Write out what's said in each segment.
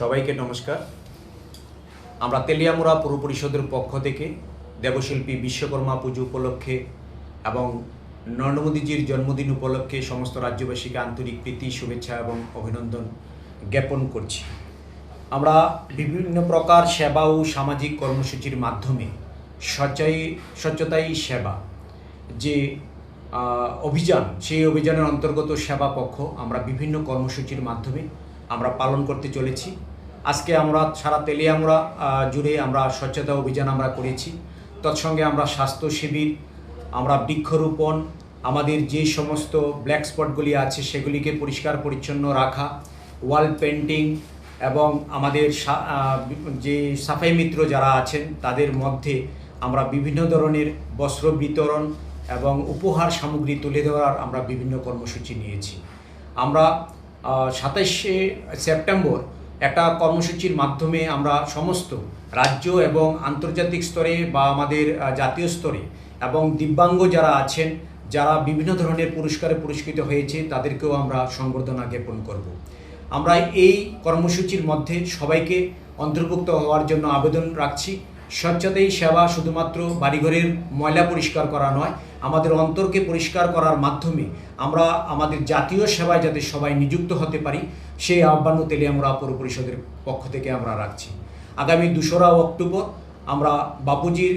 সবাইকে নমস্কার। আমরা তেলিয়ামুড়া পৌর পরিষদের পক্ষ থেকে দেবশিল্পী বিশ্বকর্মা পুজো উপলক্ষে এবং নরেন্দ্র মোদীজির জন্মদিন উপলক্ষে সমস্ত রাজ্যবাসীকে আন্তরিক প্রীতি, শুভেচ্ছা এবং অভিনন্দন জ্ঞাপন করছি। আমরা বিভিন্ন প্রকার সেবা ও সামাজিক কর্মসূচির মাধ্যমে স্বচ্ছাই স্বচ্ছতাই সেবা যে অভিযান, সেই অভিযানের অন্তর্গত সেবা পক্ষ আমরা বিভিন্ন কর্মসূচির মাধ্যমে আমরা পালন করতে চলেছি। আজকে আমরা সারা তেলিয়ামুড়া আহ, জুড়ে আমরা স্বচ্ছতা অভিযান আমরা করেছি। তৎসঙ্গে আমরা স্বাস্থ্য শিবির আমরা বৃক্ষরোপণ আমাদের যে সমস্ত ব্ল্যাক স্পটগুলি আছে সেগুলিকে পরিষ্কার পরিচ্ছন্ন রাখা ওয়াল পেন্টিং এবং আমাদের যে সাফাই মিত্র যারা আছেন তাদের মধ্যে আমরা বিভিন্ন ধরনের বস্ত্র বিতরণ এবং উপহার সামগ্রী তুলে ধরার আমরা বিভিন্ন কর্মসূচি নিয়েছি। আমরা সাতাইশে সেপ্টেম্বর একটা কর্মসূচির মাধ্যমে আমরা সমস্ত রাজ্য এবং আন্তর্জাতিক স্তরে বা আমাদের জাতীয় স্তরে এবং দিব্যাঙ্গ যারা আছেন, যারা বিভিন্ন ধরনের পুরস্কারে পুরস্কৃত হয়েছে, তাদেরকেও আমরা সংবর্ধনা জ্ঞাপন করব। আমরা এই কর্মসূচির মধ্যে সবাইকে অন্তর্ভুক্ত হওয়ার জন্য আবেদন রাখছি। স্বচ্ছতাই সেবা শুধুমাত্র বাড়িঘরের ময়লা পরিষ্কার করা নয়, আমাদের অন্তরকে পরিষ্কার করার মাধ্যমে আমরা আমাদের জাতীয় সেবায় যাতে সবাই নিযুক্ত হতে পারি, সেই আহ্বানও আমরা পৌর পরিষদের পক্ষ থেকে আমরা রাখছি। আগামী দোসরা অক্টোবর আমরা বাপুজির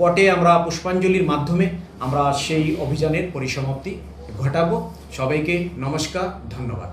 পটে আমরা পুষ্পাঞ্জলির মাধ্যমে আমরা সেই অভিযানের পরিসমাপ্তি ঘটাবো। সবাইকে নমস্কার, ধন্যবাদ।